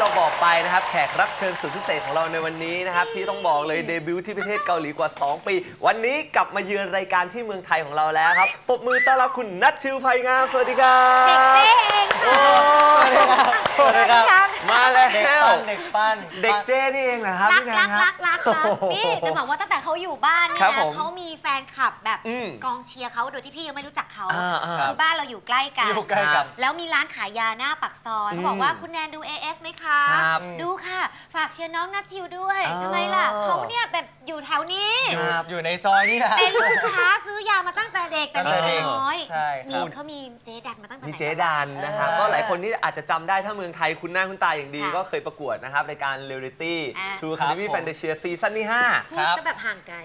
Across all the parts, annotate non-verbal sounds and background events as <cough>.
เราบอกไปนะครับ แขกรับเชิญสุดพิเศษของเราในวันนี้นะครับ ที่ต้องบอกเลยเดบิวต์ที่ประเทศเกาหลีกว่า 2 ปี วันนี้กลับมาเยือนรายการที่เมืองไทยของเราแล้วครับปรบมือต้อนรับคุณนัทชิวไพงามสวัสดีครัเด็กบเจ๊เองค่ะสวัสดีครับมาแล้วเด็กปั้นเด็กปั้นเด็กเจ้นี่เองนะครับรักพี่แนรันกครัรับกรักรักนี่จะบอกว่าตั้งแต่เขาอยู่บ้านเนี่ครัยบผมนะเขามีแฟนคลับแบบอืมกองเชียร์เขาโดยที่พี่ยังไม่รู้จักเขาอ่าอ่าคือบ้านเราอยู่ใกล้กันอยู่ใกล้กันแล้วมีร้านขายยาหน้าปักซอยเขาบอกว่าคุณแนนดู AF ไหมคะครับดูค่ะ ฝากเชียร์น้องนัททิวด้วยอ๋อ ทำไมล่ะเขาเนี่ยแบบอยู่แถวนี้ อยู่อยู่ในซอยนี่แหละ เป็นลูกค้าซื้อยามาตั้งแต่เด็กแต่ตั้งแต่เด็เด็กกน้อยใช่ครับ นี่เขามีเจ๊ดันมาตั้งแต่มีไหนเจดันนะครับเออก็หลายคนที่อาจจะจำได้ถ้าเมืองไทยคุณหน้าคุณตาอย่างดี ค่ะก็เคยประกวดนะครับรายการเรียลลิตี้อ่า True ครับ Academy ผม Fantasia ซีซั่นที่ 5 พูดซะแบบห่างไกล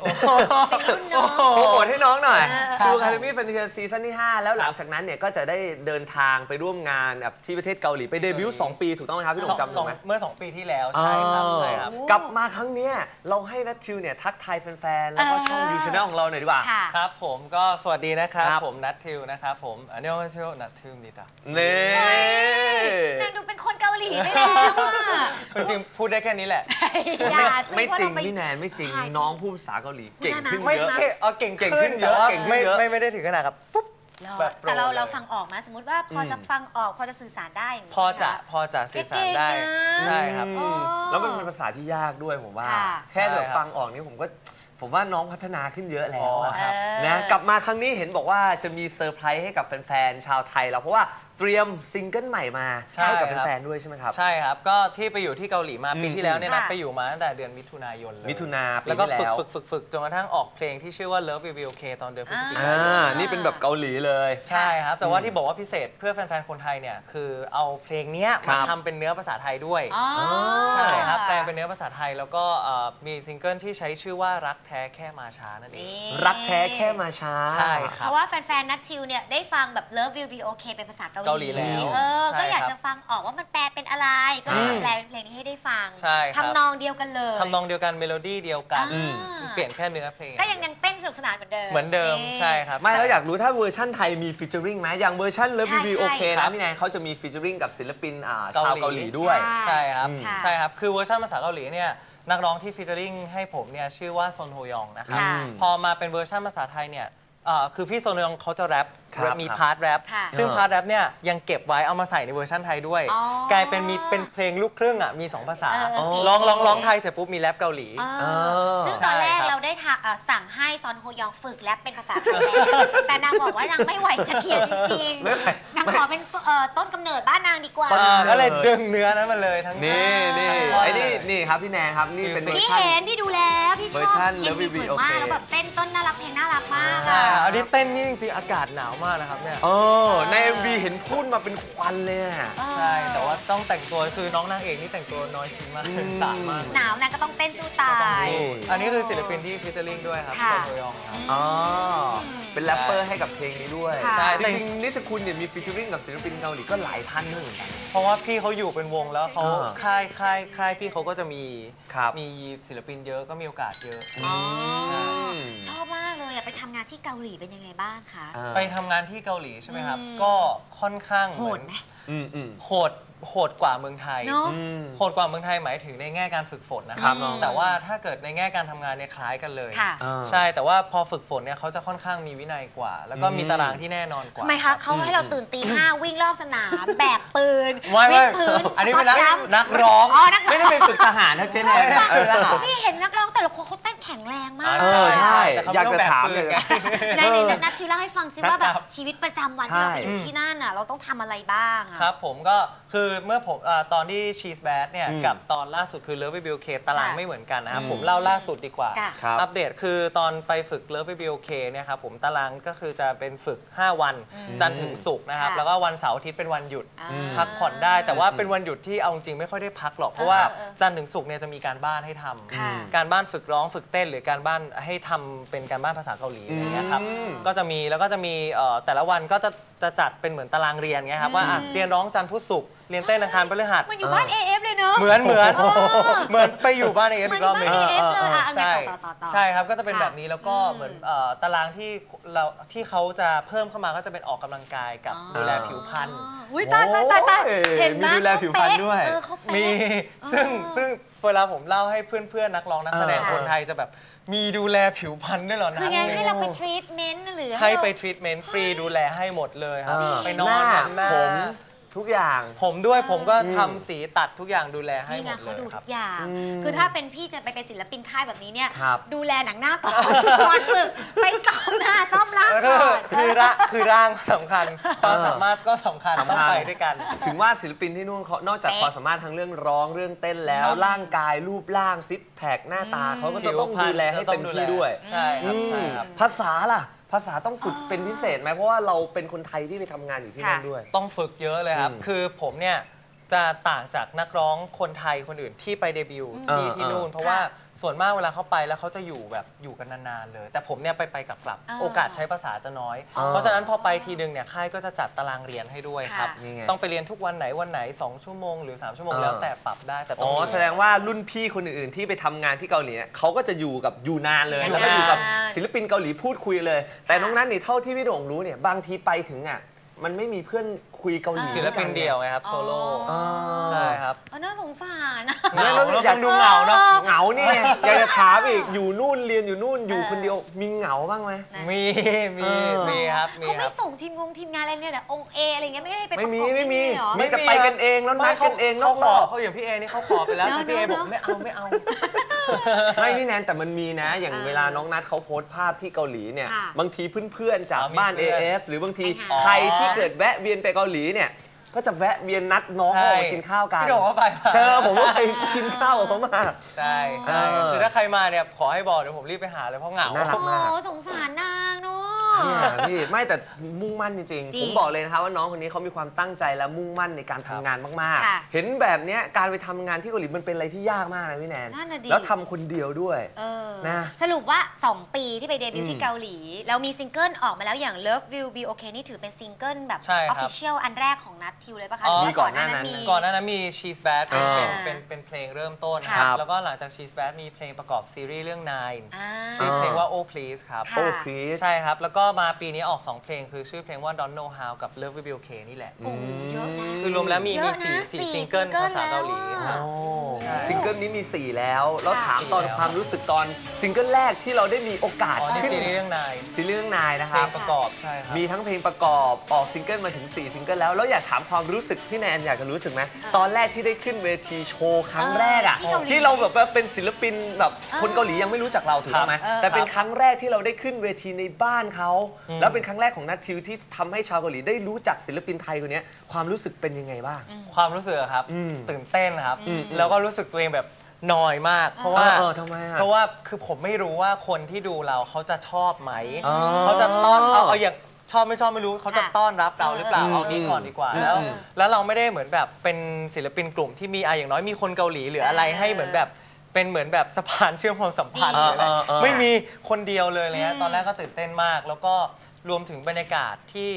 เป็นรุ่นน้อง โปรโมทให้น้องหน่อยเออ True Academy Fantasia ซีซั่นที่ 5 แล้วหลังจากนั้นเนี่ยก็จะได้เดินทางไปร่วมงานแบบที่ประเทศเกาหลีไปเดบิวต์2ปีถูกต้องไหมครับพี่หลงจำสถูอกงไหมเมื่อ2ปีที่แล้วใช่ครับใช่ครับโอ้กลับมาครั้งเนี้ยเราให้นัททิวเนี่ยทักทายแฟนๆ แล้วก็ช่องเออยูช anel ของเราหน่อยดีกว่า ค่ะ ครับผมก็สวัสดีนะครับครับผมนัททิวนะครับผมอันนี้ว่าชื่อนัททิวนิตาเน่นางดูเป็นคนเกาหลีไปแล้วอะจริงๆพูดได้แค่นี้แหละ อย่าสิไม่จริงว่าเาป พี่แนนไม่จริงใช่น้องพูดภาษาเกาหลีเก่งขึ้นไม่เยอะ เก่งเอาเก่งเก่งขึ้นเยอะแต่ว่าเก่งขึ้นไม่เยอะ ไม่ไม่ได้ถึงขนาดกับฟุ๊บ แบบโปรแต่เราเลยเราฟังออกมาสมมติว่าพอจะฟังออกพอจะสื่อสารได้ย่างนี้พอจะนคพอจะสื่อสารได้ เก่งๆนะ ใช่ครับ อืมแล้วมันเป็นภาษาที่ยากด้วยผมว่า ค่ะ แค่แบบใช่ครับฟังออกนี่ผมก็ผมว่าน้องพัฒนาขึ้นเยอะแล้วอะอ๋อ ครับนะกลับมาครั้งนี้เห็นบอกว่าจะมีเซอร์ไพรส์ให้กับแฟนๆชาวไทยเราเพราะว่า เตรียมซิงเกิลใหม่มาใช่ให้กับครับ แฟนๆด้วยใช่ไหมครับ ใช่ครับ ก็ที่ไปอยู่ที่เกาหลีมาอืมปีที่แล้วเนี่ยนะค่ะ ไปอยู่มาตั้งแต่เดือนมิถุนายนเลยมิถุนาปีแล้วก็ที่ฝึกแล้ว ฝึกฝึกฝึกจนกระทั่งออกเพลงที่ชื่อว่า Love Will Be Okay ตอนเดือนพฤศจิกาอ่ายนนี่เป็นแบบเกาหลีเลย ใช่ครับ แต่อืว่ามที่บอกว่าพิเศษเพื่อแฟนๆ คนไทยเนี่ยคือเอาเพลงเนี้ยครัมาบ ทำเป็นเนื้อภาษาไทยด้วย อ๋อ ใช่ครับแปลงเป็นเนื้อภาษาไทยแล้วก็เอ่อมีซิงเกิลที่ใช้ชื่อว่ารักแท้แค่มาช้านั่นเอง นี่รักแท้แค่มาช้า ใช่คเพรับ ราะว่าแฟน ๆ นัทชิวเนี่ย ได้ฟังแบบ Love Will Be Okay เป็นภาษาเกาหลีเกาหลีแล้ว เออใช่ก็อยากครับจะฟังออกว่ามันแปลเป็นอะไร ก็เลยอืมแปลเป็นเพลงนี้ให้ได้ฟังใช่ครับ ทำนองเดียวกันเลยทำนองเดียวกันเมโลดี้เดียวกันอืมเปลี่ยนแค่เนื้อเพลง ก็ยังยังเต้นสนุกสนานเหมือนเดิมเหมือนเดิมนี่ ใช่ครับ ไม่แล้วอยากรู้ถ้าเวอร์ชั่นไทยมีฟีเจอริงไหมอย่างเวอร์ชัน Love ใช่ Will Be ใช่ Okay ครันะบพี่แนนเขาจะมีฟีเจอริงกับศิลปินอ่าชาวเกาหลีเกาหลีด้วย ใช่ ใช่ครับ ค่ะ ใช่ครับ คือเวอร์ชันภาษาเกาหลีเนี่ยนักร้องที่ฟีเจอริงให้ผมเนี่ยชื่อว่าซอนโฮยองนะครับ ค่ะ พอมาเป็นเวอร์ชันภาษาไทยเนี่ยเอ่อคือพี่โซนยองเขาจะแรป ครับมีครับพาร์ทแรปค่ะซึ่งเออพาร์ทแรปเนี่ยยังเก็บไว้เอามาใส่ในเวอร์ชันไทยด้วย อ๋อกลายเป็นมีเป็นเพลงลูกครึ่งอะมี2ภาษาเออเออเก๋ ร้องร้องร้องไทยเสร็จปุ๊บมีแรปเกาหลี เออเออซึ่งตอนแรกใช่ครับ เราได้ทะเอ่อสั่งให้ซอนโฮยองฝึกแรปเป็นภาษาไทยแล้วแต่นางบอกว่านางไม่ไหวจะเขียนจริงไม่ไหว ๆนางขอเป็นเอ่อต้นกำเนิดบ้านนางดีกว่าต้นอ่า เออก็เลยดึงเนื้อนั้นมาเลยทั้ง นี่นี่ทั้งไอ้นี่นี่ครับพี่แนนครับนี่เป็นเวอพี่ร์ชัน เห็นพี่ดูแล้วพี่ชเวออร์บชันเอ็ม Love วี Will ส Be วยมาก Okay แล้วแบบเต้นต้นน่ารักเพลงน่ารักมากใช่อะ อันนี้เต้นนี่จริงๆอากาศหนาวมากนะครับเนี่ย เออใน MV เห็นพูดมาเป็นควันเลยอะเออใช่ แต่ว่าต้องแต่งตัวคือน้องนางเอกนี่แต่งตัวน้อยชิ้นมากอืม สามมากหนาวนางก็ต้องเต้นสู้ตาย อันนี้คือศิลปินที่ฟิชเจอริงด้วยครับค่ะ โซโฮยองครับ อ๋อเป็นแรปเปอร์ให้กับเพลงนี้ด้วยค่ะ ใช่ จริงๆนิชคุณเนี่ยมีฟีเจอริงกับศิลปินเกาหลีก็หลายท่านด้วยเหมือนกัน เพราะว่าพี่เขาอยู่เป็นวงแล้วเขาอ่าค่ายค่ายค่ายพี่เขาก็จะมี ครับ มีศิลปินเยอะก็มีโอกาสเยอะอ๋อใช่ช อบมากเลยอะไปทำงานที่เกาหลีเป็นยังไงบ้างคะอ่าไปทำงานที่เกาหลีใช่ไหมครับ อืมก็ค่อนข้างโหดไหม อืมอืม โหดโหดกว่าเมืองไทย เนาะอืมโหดกว่าเมืองไทยหมายถึงในแง่การฝึกฝนนะคครัรับบแต่ว่าถ้าเกิดในแง่การทำงานเนี่ยคล้ายกันเลยค่ะ อ่า ใช่แต่ว่าพอฝึกฝนเนี่ยเขาจะค่อนข้างมีวินัยกว่า แล้วก็มีอืมตารางที่แน่นอนกว่าทำไมคะเขาให้เราตื่นตีห้าวิ่งรอบสนาม แบกปืน ไม่วิ่ไม่งพื้นอันนี้เป็นนักสก๊อตจัมป์นักร้อง อ๋อนักไม่ได้เป็นฝึกทหารนะเจแนน เออทหารพี่เห็นนักร้องแต่ละคนเขาเต้นแข็งแรงมากเออใช่แต่เขอยากจะถาม ไต้เลองยแบกปืนไง ในในนัดที่เล่าให้ฟังซิว่าแบบครับชีวิตประจำวันที่เราไปอยู่ที่นั่นน่ะเราต้องทำอะไรบ้างอะครับผมก็คือเมื่อผมเอ่อตอนที่ชีสแบดเนี่ย อืมกับตอนล่าสุดคือ Love Will K ตารางค่ะไม่เหมือนกันนะครับ อืมผมเล่าล่าสุดดีกว่า ค่ะ ครับอัปเดตคือตอนไปฝึก Love Will K เนี่ยครับผมตารางก็คือจะเป็นฝึก 5 วัน จันทร์ถึงศุกร์นะครับ ค่ะ แล้วก็วันเสาร์อาทิตย์เป็นวันหยุด อ่า พักผ่อนได้แต่ว่าเป็นวันหยุดที่เอาจริงไม่ค่อยได้พักหรอก เพราะว่าเออเออจันทร์ถึงศุกร์เนี่ยจะมีการบ้านให้ทำค่ะการบ้านฝึกร้องฝึกเต้น หรือการบ้านให้ทำเป็นการบ้านภาษาเกาหลีอะไรเงี้ยครับอืม ก็จะมีแล้วก็จะมีเอ่อแต่ละวันก็จะจะจัดเป็นเหมือนตารางเรียนไงครับว่าอะเรียนร้องจันทร์พุธศุกร์เรียนเต้นอังคารพฤหัส มันอยู่บ้าน AF เลยเนเนอะ เหมือนเหมือนอ๋อเหมือนไปอยู่บ้านเอฟเหมือีอนกรอบหนึงบ้าน AF เลยอะเอาไงใช่ต่อต่อต่อใช่ครับก็จะเป็นค่ะแบบนี้แล้วก็อืมเหมือนเอ่อตารางที่เราที่เขาจะเพิ่มเข้ามาก็จะเป็นออกกำลังกายกับอ๋อ ดูแลผิวพรรณ อุ้ยตายตายตายตายโอ้ยเห็นไหมีดูแลผิวพรรณด้วย เออเขาเป๊ะ มี ซึ่งซึ่งเวลาผมเล่าให้เพื่อนๆนักร้องนักแสดงเออคนไทยจะแบบมีดูแลผิวพรรณด้วยเหรอนะคือไงให้เราไปทรีทเมนต์หรือให้ไปเราทรีทเมนต์ฟรีดูแลให้หมดเลยครับเออไปนอนหน้าหน้าผม ทุกอย่าง ผมด้วยผมก็อืมทำสีตัดทุกอย่างดูแลให้นี่หมนะดเขาเลดูยคทุรับ กอย่างอืมคือถ้าเป็นพี่จะไปเป็นศิลปินค่ายแบบนี้เนี่ย ครับ ดูแลหนังหน้าก่อนก่อนฝึกไปซ้อมหน้าซ้อมร่างแล้วก็ก่อน คือร่างคือร่างสำคัญความสามารถก็สำคัญสำคัญต้องไปด้วยกัน ถึงว่าศิลปินที่นู่นเขานอกจากเป๊ะความสามารถทั้งเรื่องร้องเรื่องเต้นแล้วครับร่างกายรูปร่างซิกแพคหน้าตาเขาก็จะต้องดูแลให้เต็มที่ด้วย ใช่ครับ ใช่ครับ ภาษาล่ะ ภาษาต้องฝึกเป็นพิเศษไหมเพราะว่าเราเป็นคนไทยที่ไปทำงานอยู่ที่นั่นค่ะ ด้วย ต้องฝึกเยอะเลยครับ อืม คือผมเนี่ย จะต่างจากนักร้องคนไทยคนอื่นที่ไปเดบิวต์อืมที่เออที่นู่นเออเพราะว่าส่วนมากเวลาเขาไปแล้วเขาจะอยู่แบบอยู่กันนานๆเลย แต่ผมเนี่ยไปไปกลับกลับๆอ่าโอกาสใช้ภาษาจะน้อยอ่าเพราะฉะนั้นพอไปทีนึงเนี่ยค่ายก็จะจัดตารางเรียนให้ด้วยครับค่ะนี่ไงต้องไปเรียนทุกวันไหนวันไหน 2 ชั่วโมงหรือ 3 ชั่วโมงอ่าแล้วแต่ปรับได้แต่ต้อ๋องอมีแสดงว่ารุ่นพี่คนอื่นๆที่ไปทำงานที่เกาหลีเนี่ยเขาก็จะอยู่กับอยู่นานเลยอยู่แล้วก็นานอยู่กับศิลปินเกาหลีพูดคุยเลย แต่ค่ะน้องนั้นนี่เท่าที่พี่โด่งรู้เนี่ยบางทีไปถึงอะมันไม่มีเพื่อนคุยเกาหลีศิลปินเดี่ยวไงครับ โซโล่อ๋อ ใช่ครับเออน่าสงสารนะ เหงาแล้วฟังดูเหงาเนาะเหงานี่ไงอยากจะถามอีกอยู่นู่นเรียนอยู่นู่นอยู่คนเดียวมีเหงาบ้างไหม มีมีเออมีครับมีเขาคไม่รับ ส่งทีมงงทีมงานอะไรเนี่ยนะองเออะไรเงี้ยไม่ได้ไปประกไม่บมีไม่มี เหรอ มีแต่ไปกันเองแล้วนัดกันเองนเขาอกขรออบ เขาอย่างพี่เอนี่เขาขอไปแล้วเนอะแต่พี่เอเนบอะ อกไม่เอาไม่เอา ไม่พี่แนนแต่มันมีนะ อย่างอ่าเวลาน้องนัดเขาโพสต์ภาพที่เกาหลีเนี่ย ค่ะบางทีเพื่อนๆจากอ๋อมีบ้าน เพื่อน AF หรือบางทีไปหาใครที่เกิดแวะเวียนไปเกาหลีเนี่ยก็จะแวะเวียนนัดน้องเขาออกมากินข้าวกันพี่โด่งก็ไปมาเจอผมก็ไปกินข้าวกับเขามา ใช่ใช่เออคือถ้าใครมาเนี่ยขอให้บอกเดี๋ยวผมรีบไปหาเลยเพราะเหงา น่ารัก โอ้สงสารนางเนาะ เนี่ยพี่ไม่แต่มุ่งมั่นจริงจริๆงผมบอกเลยนะครับว่าน้องคนนี้เขามีความตั้งใจและมุ่งมั่นในการทำงานมากค่ะ ๆ เห็นแบบเนี้ยการไปทำงานที่เกาหลีมันเป็นอะไรที่ยากมากนะพี่แนนนั่นน่ะดิ แล้วทำคนเดียวด้วย เออนะ สรุปว่า 2 ปีที่ไปเดบิวต์อืที่มเกาหลี แล้วมีซิงเกิลออกมาแล้วอย่าง Love Will Be Okay นี่ถือเป็นซิงเกิลแบบใช่ครับ Official อันแรกของนัททิวเลยปะคะอ๋อ หรืมีก่อนหน้านั้นมี ก่อนหน้านั้นมี She's Bad เป็นอ่าเป็นเป็นเป็นเพลงเริ่มต้นนะคครัรับ บ แล้วก็หลังจาก She's Bad มีเพลงประกอบซีรีส์เรื่อง Nine อ่า ชื่อเพลงว่า Oh Please ครับ ค่ะ โอ้พรีสใช่ครับ แล้วก็มาปีนี้ออก 2 เพลง คือชื่อเพลงว่า Don't Know How กับ Love Will Be Okay นี่แหละ โอ้เยอะนะ คือรวมแล้วมีเยมีอะนะสี่สี่สี่ซิงเกิลซิงเกิลภาษาเกาหลีแล้วคอะรับใช่ซิงเกิลนี้มี 4 แล้ว แล้วค่ะถามตอนสี่แล้วความรู้สึกตอนซิงเกิลแรกที่เราได้มีโอกาสอ๋อนี่ขึ้นซีรีส์เรื่อง Nine ซีรีส์เรื่องนายนะคเพลรับงประกอบใช่ครับ มีทั้งเพลงประกอบออกซิงเกิลมาถึง 4 ซิงเกิลแล้ว แล้วอยากถามความรู้สึกพี่แนนอยากจะรู้สึกไหมตอนแรกที่ได้ขึ้นเวทีโชว์ครั้งแรกอะเออที่เกาหลีที่เราแบบว่าเป็นศิลปินแบบเออคนเกาหลียังไม่รู้จักเราถูกต้องไหมเออ แต่เป็นครั้งแรกที่เราได้ขึ้นเวทีในบ้านเขาแล้วเป็นครั้งแรกของนัททิวที่ทำให้ชาวเกาหลีได้รู้จักศิลปินไทยคนนี้ความรู้สึกเป็นยังไงบ้าง ความรู้สึกอะครับ อืมตื่นเต้นครับอืมแล้วก็รู้สึกตัวเองแบบนอยมาก เพราะว่าเออทำไมอะเพราะว่าคือผมไม่รู้ว่าคนที่ดูเราเขาจะชอบไหมอ๋อเขาจะต้อนเอาเอาอย่างชอบไม่ชอบไม่รู้เขาจะค่ะต้อนรับเราหรือเปล่าอืมเอานี้ก่อนดีกว่าอืมแล้วอืมแล้วเราไม่ได้เหมือนแบบเป็นศิลปินกลุ่มที่มีอะอย่างน้อยมีคนเกาหลีหรืออะไรเออให้เหมือนแบบ เป็นเหมือนแบบสะพานเชื่อมความสัมพันธ์จริหงรืออะไรเออเออไม่มีคนเดียวเลยอะไรเลยอืมตอนแรกก็ตื่นเต้นมาก แล้วก็รวมถึงบรรยากาศที่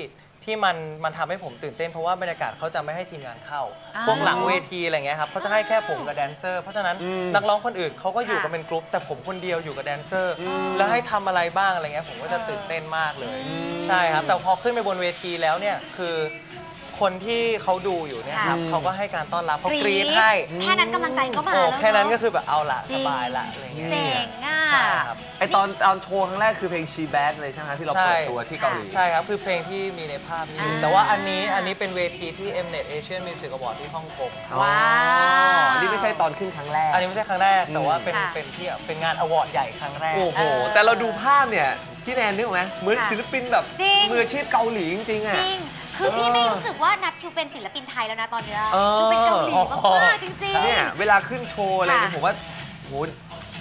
ที่มันมันทำให้ผมตื่นเต้น เพราะว่าบรรยากาศเขาจะไม่ให้ทีมงานเข้า อ่าพวกหลังเวทีอะไรเงี้ยครับเขาจะให้แค่ผมกับแดนเซอร์ เพราะฉะนั้นอืมนักร้องคนอื่นเขาก็อยู่ค่ะกันเป็นกรุ๊ปแต่ผมคนเดียวอยู่กับแดนเซอร์ แล้วให้ทำอะไรบ้างอะไรเงี้ยผมก็จะตื่นเต้นมากเลย ใช่ครับ แต่พอขึ้นไปบนเวทีแล้วเนี่ยคือ คนที่เขาดูอยู่เนี่ยครับค่ะเขาก็ให้การต้อนรับเขากรี๊ดให้แค่นั้นกำลังใจก็มาโอ้แล้วแค่นั้นก็เอะคือแบบเอาละจริสงบายละอะไรเงี้ยเจ๋งอะ ใช่ครับไอตอนตอนโชว์ครั้งแรกคือเพลง She Bad เลยใช่ไหมที่เราเปิดตัวที่เกาหลี ใช่ครับ คือเพลงที่มีในภาพนี้ อ่า แต่ว่าอันนี้อันนี้เป็นเวทีที่ Mnet Asian Music Award ที่ฮ่องกงครับว้าวนี่ไม่ใช่ตอนขึ้นครั้งแรก อันนี้ไม่ใช่ครั้งแรกแต่ว่าเป็นค่ะ เป็นที่เป็นงานอวอร์ดใหญ่ครั้งแรก โอ้โหเออแต่เราดูภาพเนี่ยพี่แนนนึกออกไหมเหมือนค่ะศิลปินแบบ จริง มืออาชีพเกาหลีจริงๆอะจริง คือพี่ไม่เออรู้สึกว่านัททิวเป็นศิลปินไทยแล้วนะตอนเนี้ยเออดูเป็นเกาหลีมากๆจริงเนี่ยเวลาขึ้นโชว์อะไรเนี่ยค่ะผมว่าโห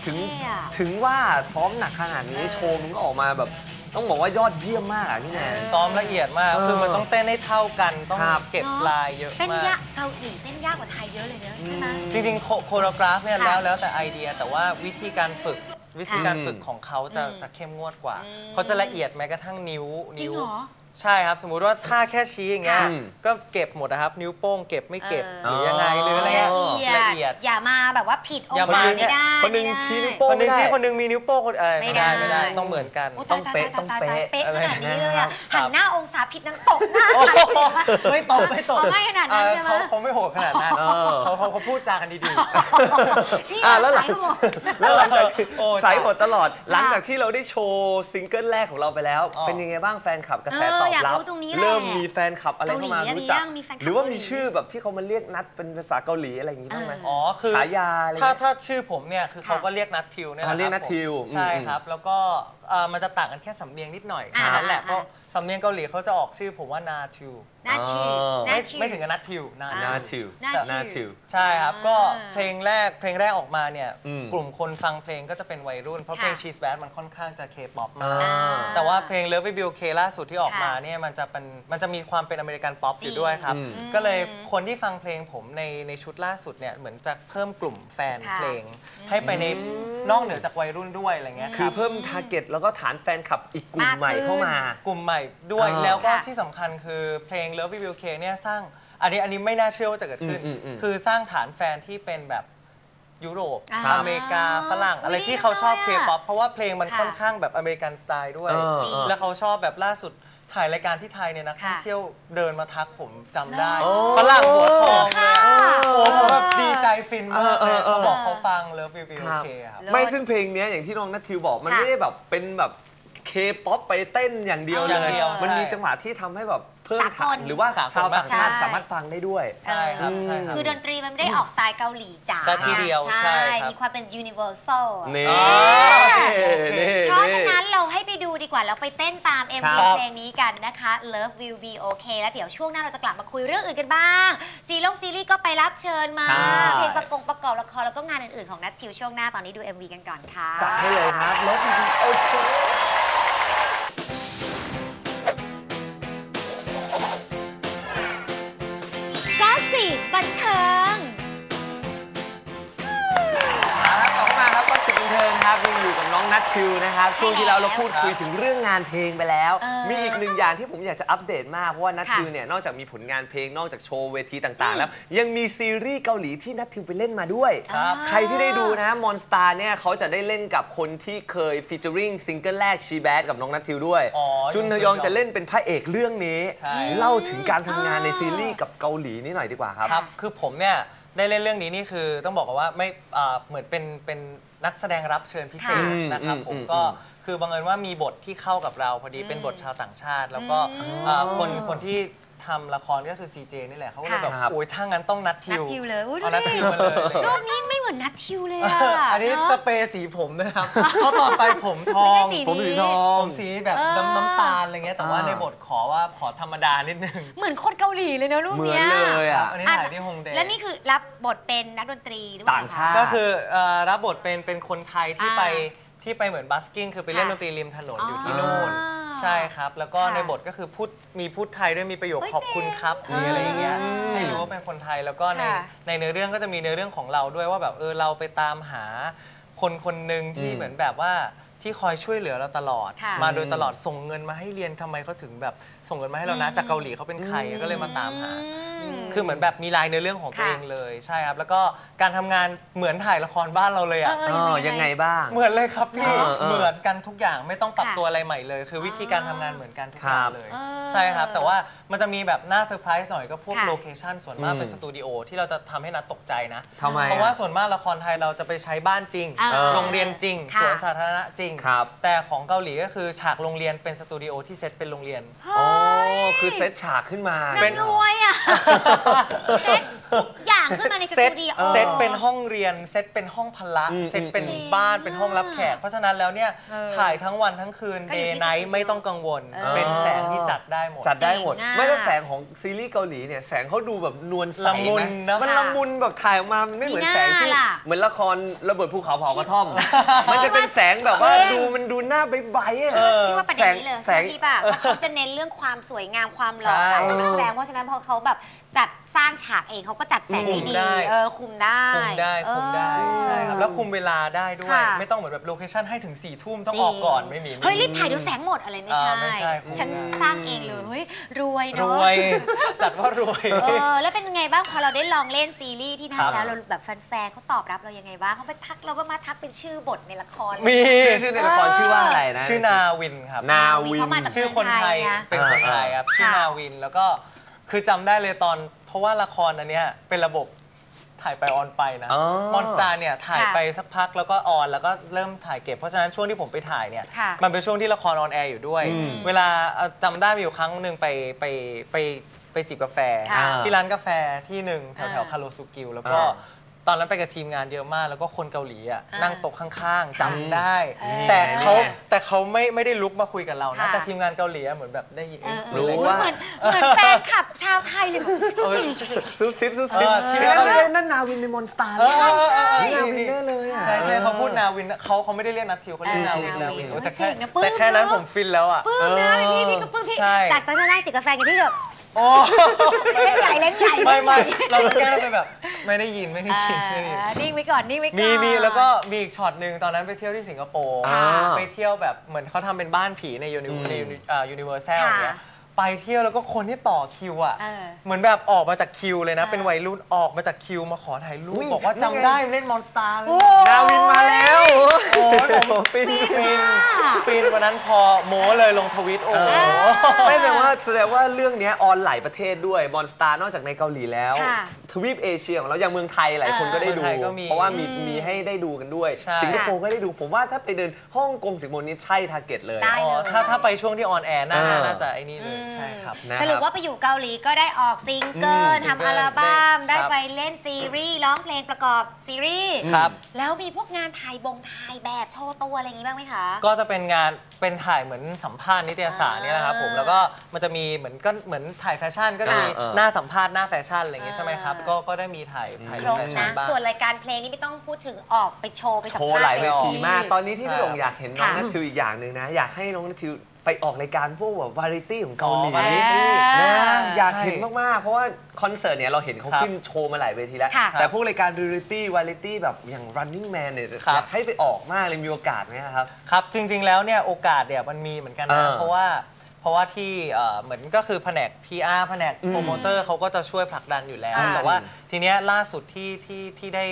ถึงเท่อะ ถึงว่าซ้อมหนักขนาดนี้เออโชว์มันก็ออกมาแบบ ต้องบอกว่ายอดเยี่ยมมากอะพี่แนน ซ้อมละเอียดมาก เออคือมันต้องเต้นให้เท่ากัน ต้องครับ เก็บเนอะลายเยอะเต้นมายากก เกาหลีเต้นยากกว่าไทยเยอะเลยเนอะใช่ไหม จริงๆ โคโคโรกราฟเนี่ยค่ะแล้วแล้วแต่ไอเดีย แต่ว่าวิธีการฝึก วิธีการค่ะฝึกของเขาจะอืมจะเข้มงวดกว่าอืมเขาจะละเอียดแม้กระทั่งนิ้วจริงนิ้วเหรอ ใช่ครับ สมมุติว่าถ้าแค่ชี้อย่างเงี้ยค่ะ ก็เก็บหมดนะครับ นิ้วโป้งเก็บไม่เก็บเออหรือยังไงหรืออะไรละเงี้ยเอียละดเอียดอย่ามาแบบว่าผิดองอย่าศามา ไม่ได้คนหนึ่งไม่ได้ ชี้นิ้วโป้คนหนึ่งไม่ได้ชี้คนหนึ่งมีนิ้วโป้งคนเออไม่ไม่ได้ได้ ไม่ได้ต้องเหมือนกันโอ้ต้องเป๊ะายต้องเป๊ะายเป๊ะอะไรขนาดนี้เลยครัอะบหันหน้าองศาผิดนั้นตบหน้าไม่ตกไม่ตกอ๋อไม่ขนาดนั้นเออใช่ไหมเขาเขาไม่โหดขนาดนั้นเออ เขาเขาเขาพูดจากันดีพี่อะมาแล้วหลัสางยโหดแล้วหลังจากโอ้สายหดตลอด หลังจากที่เราได้โชว์ซิงเกิลแรกของเราไปแล้ว อ๋อ เป็นยังไงบ้างแฟนคลับกระแสเออตอบอยากรับ รู้ตรงนี้แหละเริ่มมีแฟนคลับอะไรเข้ามาเกาหลีรู้จัก มียังมีแฟนคลับหรือว่าเกาหลีมีชื่อแบบที่เขามาเรียกนัดเป็นภาษาเกาหลีอะไรอย่างนี้บ้างไหมๆอ๋อคือฉายาอะไรถ้าเงี้ยถ้าชื่อผมเนี่ยคือเขาก็เรียกนัททิวเนี่ยแหอ๋ละอเรียกคนัรับททิวผมใช่อืมครับ แล้วก็ เอ่อมันจะต่างกันแค่สำเนียงนิดหน่อยอ่าแค่นั้นแหละอ่า เพราะสำเนียงเกาหลีเขาจะออกชื่อผมว่านาทิวหน้าชื่ออ๋อหน้าไม่ชื่อ ไม่ถึงกับนัททิวนาอ่าหน้าทิวทิวหน้าหน้าทิทิววใช่ครับอ่าก็เพลงแรกเพลงแรกออกมาเนี่ย อืมกลุ่มคนฟังเพลงก็จะเป็นวัยรุ่น เพราะเพลง ค่ะ Cheese Bad มันค่อนข้างจะเคป๊อปอ่ามากแต่ว่าเพลง Love Will Be Okay ล่าสุดที่ออกมาค่ะเนี่ยมันจะเป็นมันจะมีความเป็นอเมริกันป๊อปอจริยู่งด้วยครับอืมก็เลยคนที่ฟังเพลงผมในในชุดล่าสุดเนี่ยเหมือนจะเพิ่มกลุ่มแฟนค่ะ เพลง ให้ไปในนอกเหนือจากวัยรุ่นด้วยอะไรเงี้ยคือรับ เพิ่มทาร์เก็ตแล้วก็ฐานแฟนคลับอีกกลุ่มใหม่เข้ามากลุ่มใหม่ด้วยอ่าแล้วก็ค่ะที่สำคัญคือเพลง Love Will Be Okay เนี่ยสร้างอันนี้อันนี้ไม่น่าเชื่อว่าจะเกิดขึ้น อืมอืมอืมคือสร้างฐานแฟนที่เป็นแบบยุโรปอ่าอเมริกาฝรั่งอุ๊ยอะไรที่เขาชอบดีเคจังเลยอะป๊อปเพราะว่าเพลงมันค่ะค่อนข้างแบบอเมริกันสไตล์ด้วย เออจริงแล้วเขาชอบแบบล่าสุดถ่ายรายการที่ไทยเนี่ยนักท่องค่ะเที่ยวเดินมาทักผมจำได้ โอ้ ฝรั่งหัวทองเลยอะค่ะโอ้โหแบบดี ใจฟินมากเลยเออเออเออเขาบอกเขาฟัง Love Will Be ครับ Okay ครับเลิศไม่ซึ่งเพลงเนี้ยอย่างที่น้องนัททิวบอกมันค่ะไม่ได้แบบเป็นแบบเคป๊อปไปเต้นอย่างเดียวอเลย่างยเดียวมันใช่มีจังหวะที่ทำให้แบบ เพิ่มสากล หรือว่าสากลชาวต่างชาติใช่สามารถฟังได้ด้วย ใช่ครับใช่ครับ คือดนตรีมันไม่ได้ออกสไตล์เกาหลีจ๋าซะทีเดียวใช่ครับ มีความเป็น universal อะ นี่อ่านี่เพราะฉะนี่นั้นเราให้ไปดูดีกว่า แล้วไปเต้นตาม MV ครับ เพลงนี้กันนะคะ Love Will Be Okay แล้วเดี๋ยวช่วงหน้าเราจะกลับมาคุยเรื่องอื่นกันบ้าง ซีลงซีรีส์ก็ไปรับเชิญมา ใช่ เพลงประกงประกอบละคร แล้วก็งานอื่น ๆ ของนัททิวช่วงหน้าตอนนี้ดู MV กันก่อนค่ะ จัดให้เลยครับแล้วจริงๆโอเค น้องนัทชิวนะครับช่วงที่แล้วเราพูดคุยถึงเรื่องงานเพลงไปแล้วเออมีอีกหนึ่งอย่างที่ผมอยากจะอัปเดตมาก เพราะว่านัทค่ะชิวเนี่ยนอกจากมีผลงานเพลงนอกจากโชว์เวทีต่างๆ แล้ว ยังมีซีรีส์เกาหลีที่นัททิวไปเล่นมาด้วยครับใครที่ได้ดูนะมอนสตาร์เนี่ยเขาจะได้เล่นกับคนที่เคยฟีเจอริงซิงเกิลแรกชีแบดกับน้องนัททิวด้วยอ๋อจุนฮยองจะเล่นเป็นพระเอกเรื่องนี้ใช่เล่าถึงการทำงานในซีรีส์กับเกาหลีนี่หน่อยดีกว่าครับครับคือผมเนี่ยได้เล่นเรื่องนี้นี่คือต้องบอกก่อนว่าไม่อ่าเหมือนเป็นเป็น นักแสดงรับเชิญพิเศษค่ะนะครับอืมผมอืมก็อืมคือบังเอิญว่ามีบทที่เข้ากับเราพอดีเป็นบทชาวต่างชาติ แล้วก็อ่าคนคนที่ ทำละครก็คือ CJ นี่แหละเขาก็เลยแบบครับโอ้ยถ้างั้นต้องนัดทินัวททิวเลยอุ๊ยดูเอานัดดิทิวมาเลยอะไรรูเงี้ยปนี้ไม่เหมือนนัททิวเลยอะอันนี้เะสเปรย์สีผมนะครับเพราะตอนไปผมทอง ไม่ได้สี ผมสีทอง ผมสีแบบเออน้ำน้ำตาลอะไรเงี้ยแต่ว่าอ่า ในบทขอว่าขอธรรมดานิดนึงเหมือนคนเกาหลีเลยนะรูปเหมือนเนี้ยเลยอะ อันนี้ถ่ายที่ฮงเดและนี่คือรับบทเป็นนักดนตรีหรือเปล่ต่างชาติก็คือเอ่อรับบทเป็นเป็นคนไทยที่อ่า ไป ที่ไปเหมือนบัสกิ้งคือไปเล่นดค่ะนตรีริมถนนอ๋อออยู่ที่นู่น ใช่ครับ แล้วก็ค่ะในบทก็คือพูดมีพูดไทยด้วยมีประโยคเฮ้ยขอบคุณครับเจ๋งมีอะไรอย่างเงี้ยอืมให้รู้ว่าเป็นคนไทยแล้วก็ในค่ะในเนื้อเรื่องก็จะมีเนื้อเรื่องของเราด้วยว่าแบบเออเราไปตามหาคนคนหนึ่งที่อืมเหมือนแบบว่าที่คอยช่วยเหลือเราตลอดค่ะมาโดยตลอดส่งเงินมาให้เรียนทำไมเขาถึงแบบส่งเงินมาให้เรานะจากเกาหลีเขาเป็นใครก็เลยมาตามหาอืม คือเหมือนแบบมีลายในอเรื่องของตัวค่ะเองเลยใช่ครับ แล้วก็การทำงานเหมือนถ่ายละครบ้านเราเลยเออะอเอออ๋อยังไงบ้าง เหมือนเลยครับพี่ เออเออเหมือนกันทุกอย่างไม่ต้องปรับค่ะตัวอะไรใหม่เลย คือวิธีการทำงานเหมือนกันทุกอย่าครังบเลย เออใช่ครับ แต่ว่ามันจะมีแบบน่าเซอร์ไพรส์หน่อยก็พวกค่ะ โลเคชั่นส่วนมากอืมเป็นสตูดิโอที่เราจะทำให้นัดตกใจนะ ทำไมเพราะว่าอะส่วนมากละครไทยเราจะไปใช้บ้านจริง เออโรงเรียนจริง ค่ะสวนสาธารณะจริง ครับ แต่ของเกาหลีก็คือฉากโรงเรียนเป็นสตูดิโอที่เซตเป็นโรงเรียนอ๋อคือเซตฉากขึ้นมา เป็นรวยอะ哈 <laughs> 哈างขึ้นมาในสเซตตูดิโอ เซตเป็นห้องเรียน เซตเป็นห้องพละ อืม เซตเป็นจริงบ้านเป็นห้องรับแขก เพราะฉะนั้นแล้วเนี่ยเออถ่ายทั้งวันทั้งคืนก็เดอยู่ย์ที่ไนสตูดิท์โอ ไม่ต้องกังวล เออ เป็นแสงที่จัดได้หมด จัดได้หมดจริงอะ ไม่แต่แสงของซีรีส์เกาหลีเนี่ย แสงเขาดูแบบนวลใสละมุนนะ มันละมุนแบบถ่ายออกมามันไม่เหมือนมีหน้าแสงที่ล่ะเหมือนละครระเบิดภูเขาเผากระท่อม มันจะเป็นแสงแบบว่าจริง ดูมันดูหน้าใบๆอะ พี่ว่าประเด็นนี้เลยแสใช่งพี่ป่ะว่าเขาจะเน้นเรื่องความสวยงามความหล่อใช่ ของนักแสดงเพราะฉะนั้นพอเขาแบบจัด สสร้างฉากเองเขาก็จัดแสงได้คุมดีได้ เออ คุมได้คุมได้คุมได้เออ ใช่ครับแล้วคุมเวลาได้ด้วย ค่ะ ไม่ต้องเหมือนแบบโลเคชั่นให้ถึง4ี่ทุ่มต้องจริออกก่อนไม่มีไม่มีเฮ้ย รีบถ่ายเดี๋ยวแสงหมดอะไรไม่ใช่ อ่าไม่ใช่คุมฉันได้ สร้างเองเลยเฮ้ยรวยรเนาะ วย จัดว่ารวย เออ แล้วเป็นยังไงบ้างพอเราได้ลองเล่นซีรีส์ที่นั่คนรับแล้วเราแบบแฟนๆเขาตอบรับเรายังไงบ้างเขาไปทักเราก็มาทักเป็นชื่อบทในละครมีชื่อในละครชื่อว่าอะไรนะ ชื่อนาวินครับ นา วิน เพราะมาจากชื่อคนไทย เมืองไทยไง เป็นคนไทยครับ ชื่อนาวิน แล้วก็ คือจำได้เลยตอนเพ ราะว่าละครอันเนี้ยเป็นระบบถ่ายไปออนไปนะ อ๋อ มอนสตาร์เนี่ยถ่ายค่ะไปสักพักแล้วก็ออนแล้วก็เริ่มถ่ายเก็บ เพราะฉะนั้นช่วงที่ผมไปถ่ายเนี่ย ค่ะมันเป็นช่วงที่ละครออนแอร์อยู่ด้วยเวลาเอ่อจำได้มีอยู่ครั้งหนึ่งไปไปไปไปจิบกาแฟ ค่ะที่ร้านกาแฟที่หนึ่งแถวแถวอ่า คาโรสุกิวแล้วก็อ่า ตอนนั้นไปกับทีมงานเยอะมาก แล้วก็คนเกาหลีอะอ่านั่นั่งโต๊ะข้างๆจำได้เออแต่เขาแต่เขาไม่ไม่ได้ลุกมาคุยกับเรานะ ค่ะ แต่ทีมงานเกาหลีอะเหมือนแบบได้ยินเออเออรู้โอ้ยว่า เหมือนเหมือนแฟนคลับชาวไทยเลยเออซุบซิบซุบเอซิบอทีทีแรนี้กก็เลยนั่นนาวินในมอนสตาร์เออเออเออเออนี่นาวินแน่เลยอะ ใช่ใช่เขาพูดนาวินเขาเขาไม่ได้เรียกนัททิวเขาเรียกเออนาวินนานาวิวินนโอ้แต่จริแค่งนะปลื้มแต่แค่นั้นเนอะ ผมฟินแล้วอะ ปลื้มนะเป็นพี่พี่ก็ปลื้มพี่ใช่ จากตอนนั้นนั่งจิบกาแฟกันที่แบบ โอ้เล่นใหญ่เล่นใหญ่ไม่ไม่เล่นใหญ่เราแค่ไปแบบ ไม่ได้ยินไม่ได้เอยินไม่ได้ยินอนิ่งไว้ก่อนนิ่งไว้ก่อนมีมีแล้วก็มีอีกช็อตหนึ่งตอนนั้นไปเที่ยวที่สิงคโปร์อ่าไปเที่ยวแบบเหมือนเขาทำเป็นบ้านผีในยูนิอืมในยูนิเวอร์แซลค่ะเนี้ย ไปเที่ยวแล้วก็คนที่ต่อคิวอะ เออ เหมือนแบบออกมาจากคิวเลยนะเออเป็นวัยรุ่นออกมาจากคิวมาขอถ่ายรูอุ๊ปยบอกว่านี่จำไงได้เล่นมอนสตาร์เลย นาวินมาแล้วโอ้ยผมฟินฟินฟินวันนั้นพอโม้เลยลงทวิตโอ้โห ไม่แสดงว่าแสดงว่าเรื่องเนี้ยออนหลายประเทศด้วยมอนสตาร์นอกจากในเกาหลีแล้ว ค่ะทวีปเอเชียของเราอย่างเมืองไทยหลายคนก็ได้ดู เมืองไทยก็มีเพราะว่ามีมีให้ได้ดูกันด้วย ใช่ สิงคโปร์ก็ได้ดู ผมว่าถ้าไปเดินฮ่องกงสิงคโปร์นี้ใช่ทาร์เก็ตเลย ได้ อ๋อถ้าถ้าไปช่วงที่ออนแอร์น่าเออ น่าจะไอ้นี่เลยใช่ครับนะครับสรุปว่าไปอยู่เกาหลีก็ได้ออกซิงเกิลอืมทำอัลบั้มซิงเกิลได้ครับ ไปเล่นซีรีส์ร้องเพลงประกอบซีรีส์ครับ แล้วมีพวกงานถ่ายบงถ่ายแบบโชว์ตัวอะไรอย่างงี้บ้างไหมคะ ก็จะเป็นงานเป็นถ่ายเหมือนสัมภาษณ์นิตยสารเนี่ยนะครับผมอ่าแล้วก็มันจะมีเหมือนก็เหมือนถ่ายแฟชั่นก็จะมีอ่าหน้าสัมภาษณ์หน้าแฟชั่นอะไรอย่างเงี้ยอ่าใช่ไหมครับก็ก็ได้มีถ่ายถ่ายครเรื่อบงแฟชั่นนะ บ้าง ส่วนรายการเพลงนี่ไม่ต้องพูดถึงออกไปโชว์ไปสัมโชว์ภาษณ์หลายเวลทีมาก ตอนนี้ที่ใช่พี่หลงอยากเห็นน้องค่ะ นัททิวอีกอย่างหนึ่งนะ อยากให้น้องนัททิว ไปออกรายการพวกแบบวาไรตี้ของเกาหลีอ๋อ variety นะอยากใช่เห็นมาก ๆ เพราะว่าคอนเสิร์ตเนี่ยเราเห็นเขาครับขึ้นโชว์มาหลายเวทีแล้ว ค่ะ แต่พวกรายการวาไรตี้วาไรตี้แบบอย่าง running man เนี่ยครับ อยากให้ไปออกมากเลยมีโอกาสไหมครับ ครับจริงๆแล้วเนี่ยโอกาสเนี่ยมันมีเหมือนกันเอนะอเพราะว่าเพราะว่าที่เอ่อเหมือนก็คือแผนก PR แผนกโปรโมเตอร์เขาก็จะช่วยผลักดันอยู่แล้ว ค่ะ แต่ว่าทีเนี้ยล่าสุดที่ที่ที่ได้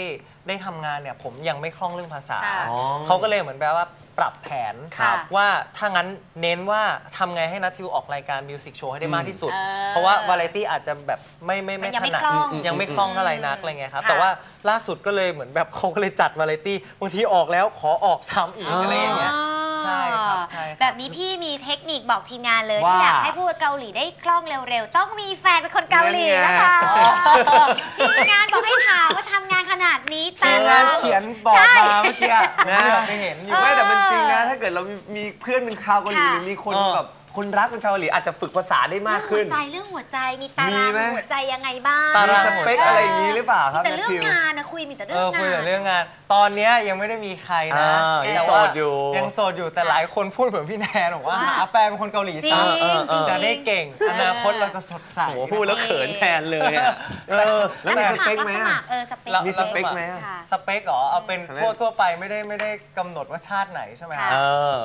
ได้ทำงานเนี่ยผมยังไม่คล่องเรื่องภาษา ค่ะ อ๋อเขาก็เลยเหมือนแบบว่า ปรับแผนค่ะว่าถ้างั้นเน้นว่าทำไงให้นัททิวออกรายการมิวสิกโชว์ให้ได้มากที่สุด เออเพราะว่าวาไรตี้อาจจะแบบไม่ไม่ไม่มันยังถไม่นัดคล่องยังไม่คล่องเท่าไหร่นักอะไรเงี้ยครับค่ะแต่ว่าล่าสุดก็เลยเหมือนแบบเขาก็เลยจัดวาไรตี้บางทีออกแล้วขอออกซ้ำอีกอะไรอย่างเงี้ย ใช่ครับใช่ครับแบบนี้พี่มีเทคนิคบอกทีมงานเลยว่า ที่อยากให้พูดเกาหลีได้คล่องเร็วๆ ต้องมีแฟนเป็นคนเกาหลีนั่นไงนะคะทีมงานบอกให้ถามว่าทำงานขนาดนี้แต่ทีมงานเขียนบอกใช่มาเมื่อกี้นะที่เราไปเห็นอยู่ ไม่แต่มันจริงนะ ถ้าเกิดเรามีมีเพื่อนเป็นชาวเกาหลีค่ะ หรือมีคนเออแบบ คนรักเป็นชาวเกาหลีอาจจะฝึกภาษาได้มากเรื่องหัขึ้วนใจเรื่องหัวใจมีตามีรางไหม หัวใจยังไงบ้างตามีรางสเปคอะไรอย่างนี้หรือเปล่าครับแต่เรื่องนัททิว งานนะคุยมีแต่เรื่เอองอคุยงาแต่น เรื่องงาน ตอนเนี้ยยังไม่ได้มีใครนะอ่ายังแต่โสว่าดอยู่ ยังโสดอยู่แต่หลายคนพูดเหมือนพี่แนนบอกว่าว่า หาแฟนเป็นคนเกาหลีจริซะงเออเออจริง จะได้เก่ง อนาคตเราจะสดใส โอ้โหพูดแล้วเขินแทนเลยอะเออแล้วมีรับสสเปมัคครไหมรับสมัอะ ครเออสเปคเรามีสเปคไหมอะ ค่ะ สเปคเหรอเอาเป็นใช่ไหมทั่วทั่วไปไม่ได้ไม่ได้กำหนดว่าชาติไหนใช่ไหมค่ะฮะ เออ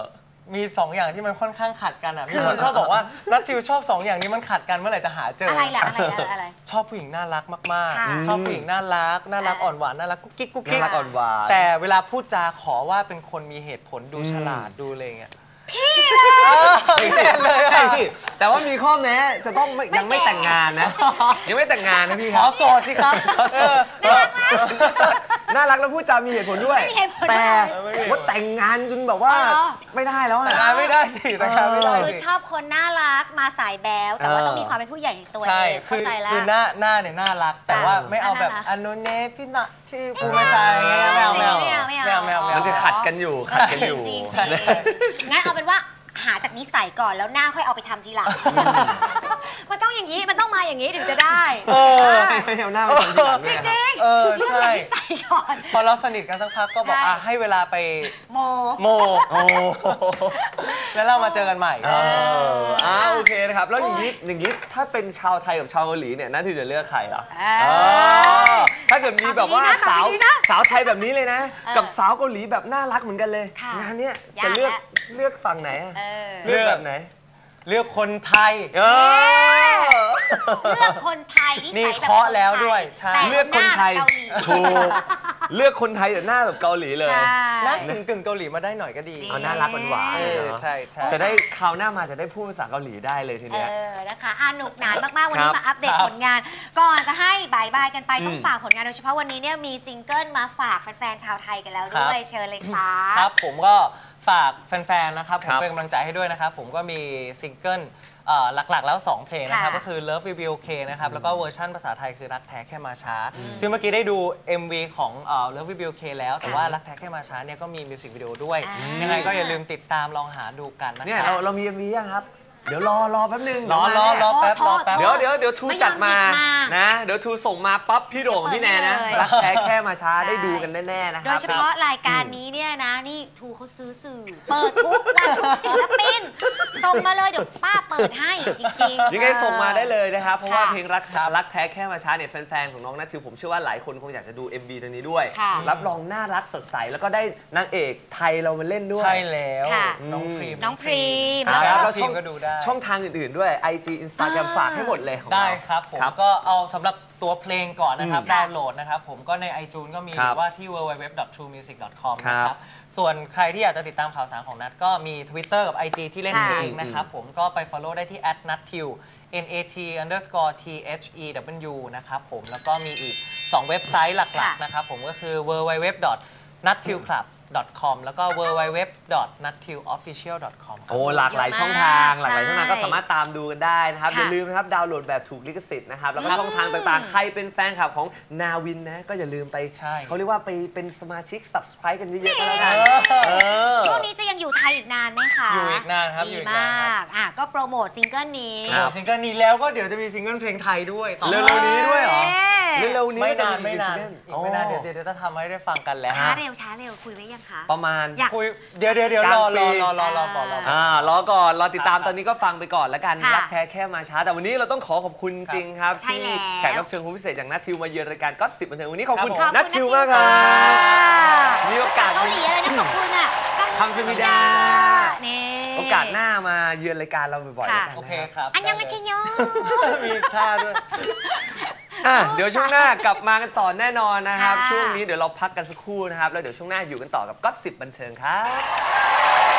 มีสองอย่างที่มันค่อนข้างขัดกันอะคืมีอคนชอบบอกว่านัททิวชอบสองอย่างนี้มันขัดกันเมื่อไหร่จะหาเจออะอะไรล่ะอะไรล่ะอะไร ชอบผู้หญิงน่ารักมากค่ะๆ ชอบผู้หญิงน่ารัก น่ารักอ่าอ่อนหวานน่ารักกุ๊กกิ๊กกุ๊กน่ากิ๊กรักอ่อนหวาน แต่เวลาพูดจาขอว่าเป็นคนมีเหตุผลดูฉลาดดูอะไรอย่างเงี้ย ไม่เห็นเลยอะพี่ แต่ว่ามีข้อแม้จะต้องไม่ยังไม่แต่งงานนะ ยังไม่แต่งงานนะพี่ขครัอบโสดสิครับเออน่ารักแล้วพูดจามีเหตุผลด้วย ไม่มีเหตุผลแต่ไม่มีเหตุผลว่าแต่งงานจนแบบว่าอ๋อเหรอ ไม่ได้แล้วอะแต่งงานไม่ได้สิแต่งงานไม่ได้คือสิชอบคนน่ารักมาสายแบ๊วแต่ว่าเออ ต้องมีความเป็นผู้ใหญ่ในตัวใช่เองคืเข้าอใจแล้ว คือหน้าหน้าเนี่ยน่ารัก แต่ว่าไม่เอาแบบน่ารักอนุเนพี่นะที่ภูมิใจอย่างเงี้ยไม่เอาไม่เอาไม่เอาไม่เอาไม่เอาไม่เอาไม่เอา มันจะขัดกันอยู่ขัดกันอยู่ จริงใช่ๆงั้นเอาเป็นว่าเป็นว่า หาจากนิสัยก่อนแล้วหน้าค่อยเอาไปทำทีหลัง มันต้องอย่างนี้ มันต้องมาอย่างนี้ถึงจะได้เออไม่เอาหน้ามาทำทีหลังจเนี่ยริงเออใช่ใส่ก่อน พอเราสนิทกันสักพักก็บอกใช่ อะให้เวลาไปโม โม โอ้แล้วเรามาเจอกันใหม่ เอออ่าโอเคนะครับ แล้วอย่างนี้อย่างนี้ถ้าเป็นชาวไทยกับชาวเกาหลีเนี่ยน่าที่จะเลือกใครล่ะเออเออถ้าเกิดมีแบบว่าตอบสาวดีๆนะสาวไทยแบบนี้เลยนะเออกับสาวเกาหลีแบบน่ารักเหมือนกันเลย ค่ะงานเนี้ยยากจะเลือกละ เลือกฝั่งไหนอะ เออ เลือกแบบไหนเลือกคนไทย เออ เลือกคนไทยนินี่สัยแบบเคาะแล้วด้วยใช่ แต่เลือกคนไทย หาเกาหลี ถูก เลือกคนไทยแต่หน้าแบบเกาหลีเลย ใช่ นั่งกึ่งกึ่งๆเกาหลีมาได้หน่อยก็ดีจริงเอาน่ารักหวานเอๆอเนอะใช่ใช่ จะได้คราวหน้ามาจะได้พูดภาษาเกาหลีได้เลยทีเอเนี้ย อ นะคะอะหนุกหนานมาก ๆ วันนี้ครับมาอัปเดตครับผลงาน ก่อนจะให้บายบายกันไปอืมต้องฝากผลงานโดยเฉพาะวันนี้เนี่ยมีซิงเกิลมาฝากแฟน ๆ ชาวไทยกันแล้วด้วยเชิญเลยค่ะ ครับผมก็ฝากแฟนๆนะครับผคมรับเป็นกำลังใจให้ด้วยนะครับ ผมก็มีซิงเกิล เอ่อหลักๆแล้ว 2 เพลงนะครับค่ะก็คือ Love Will Be Okay นะครับแล้วก็เวอร์ชันภาษาไทยคือรักแท้แค่มาช้า ซึ่งเมื่อกี้ได้ดู MV ของเอ่อ Love Will Be Okay แล้วแต่ว่ารักแท้แค่มาช้าเนี่ยก็มีมิวสิกวิดีโอด้วย อ่ายั ยังไงก็อย่าลืมติดตามลองหาดูกันนะเนี่ยครัเราบ เรามีมียังครับ เดี๋ยวรอรอแป๊บนึงรอเดี๋ยวมารอเนี่ยรอแป๊บโทรอษแป๊บโทษเดี๋ยวเดี๋ยวเดี๋ยวทูไม่ยอมจัดมาหยิบมานะเดี๋ยวทูส่งมาปั๊บพี่โด่งกับพี่แนนนะเปิดให้เลยรักแท้แค่มาช้าใช่ได้ดูกันแน่ๆนะคโดรับยเฉพาะรายการนี้เนี่ยนะนี่ทูเขาซื้อสื่อ เปิดทุกวันทุกศิลปินส่งมาเลยเดี๋ยวป้าเปิดให้จริงๆยังไงส่งมาได้เลยนะครับเพราะว่าค่ะเพลงรักรักแท้แค่มาช้าเนี่ยแฟนๆของน้องนัททิวผมเชื่อว่าหลายคนคงอยากจะดู MV ตัวนี้ด้วยค่ะรับรองน่ารักสดใสแล้วก็ได้นางเอกไทยเรามาเล่นด้วยใช่แล้วค่ะน้องพรีมน้องพรีมคแล้วรับก็แล้วพรีช่อมงก็ดูได้ช่องทางอื่นๆด้วย IG Instagram ฝากให้หมดเลยของได้เราครับผมครับก็เอาสำหรับตัวเพลงก่อนนะครับ อืมดาวน์โหลดนะครับ ผมก็ใน iTunes ก็มีคหรับรือว่าที่ www.truemusic.com ครับนะครับ ส่วนใครที่อยากจะติดตามข่าวสารของนัทก็มี Twitter กับ IG ที่เล่นค่ะเพลงนะครับ ผมก็ไป follow ได้ที่ @nattil n a t underscore t h e w นะครับผมแล้วก็มีอีก 2 เว็บไซต์หลัก ค่ะ ๆ นะครับ ผมก็คือ www.nattilclub.com แล้วก็ www.nattilofficial.com โอ้ หลากหลายช่องทาง หลากหลายช่องทางก็สามารถตามดูกันได้นะครับ ค่ะอย่าลืมนะครับ ดาวน์โหลดแบบถูกลิขสิทธิ์นะครับ แล้วก็ช่องทางต่างๆ ใครเป็นแฟนคลับของนาวินนะ ก็อย่าลืมไป ใช่ เขาเรียกว่าไปเป็นสมาชิก subscribe กันเยอะๆก็แล้วกันเออ ช่วงนี้จะยังอยู่ไทยอีกนานไหมคะอยู่อีกนานครับดีอยู่อีกนานครัมาบกอะก็โปรโมทซิงเกิลนี้โอ้ซิงเกิลนี้แล้วก็เดี๋ยวจะมีซิงเกิลเพลงไทยด้วยต่อ เร็วๆนี้ด้วยเหรอ เอ๊ะ เร็วๆนี้ไม่นานจะไม่นานซิงเกิลอีกไม่นานเดี๋ยวเดี๋ยวจะทำให้ได้ฟังกันแล้ว ช้าเร็วช้าเร็วคุยไว้ยังคะ ประมาณ อยาก คุยเดี๋ยวเดี๋ยวเดี๋ยวกลางรอปีรอรอรอรอก่อนรอก่อนอ่ารอก่อนรอติดตามครับตอนนี้ก็ฟังไปก่อนแล้วกันค่ะรักแท้แค่มาช้า แต่วันนี้เราต้องขอขอบคุณจริงครับใช่ที่แล้ว แขกรับเชิญคนพิเศษอย่างนัททิวมาเยือนรายการก็สิบบันเทิงวันนี้ขอบคุณครับผมนัททิวมากครับมีโอกาสเกาหลีอะไรนะขอบคุณอะคำสมิดานี่ โอกาสหน้ามาเยือนรายการเราบ่อยๆค่ะแล้วกันนะโอเคครับอันยังไม่ใช่ยอ มีท่าด้วย อะเดี๋ยวช่วงหน้ากลับมากันต่อแน่นอนนะครับ ค่ะ ช่วงนี้เดี๋ยวเราพักกันสักครู่นะครับ แล้วเดี๋ยวช่วงหน้าอยู่กันต่อกับก็สิบบันเทิงครับ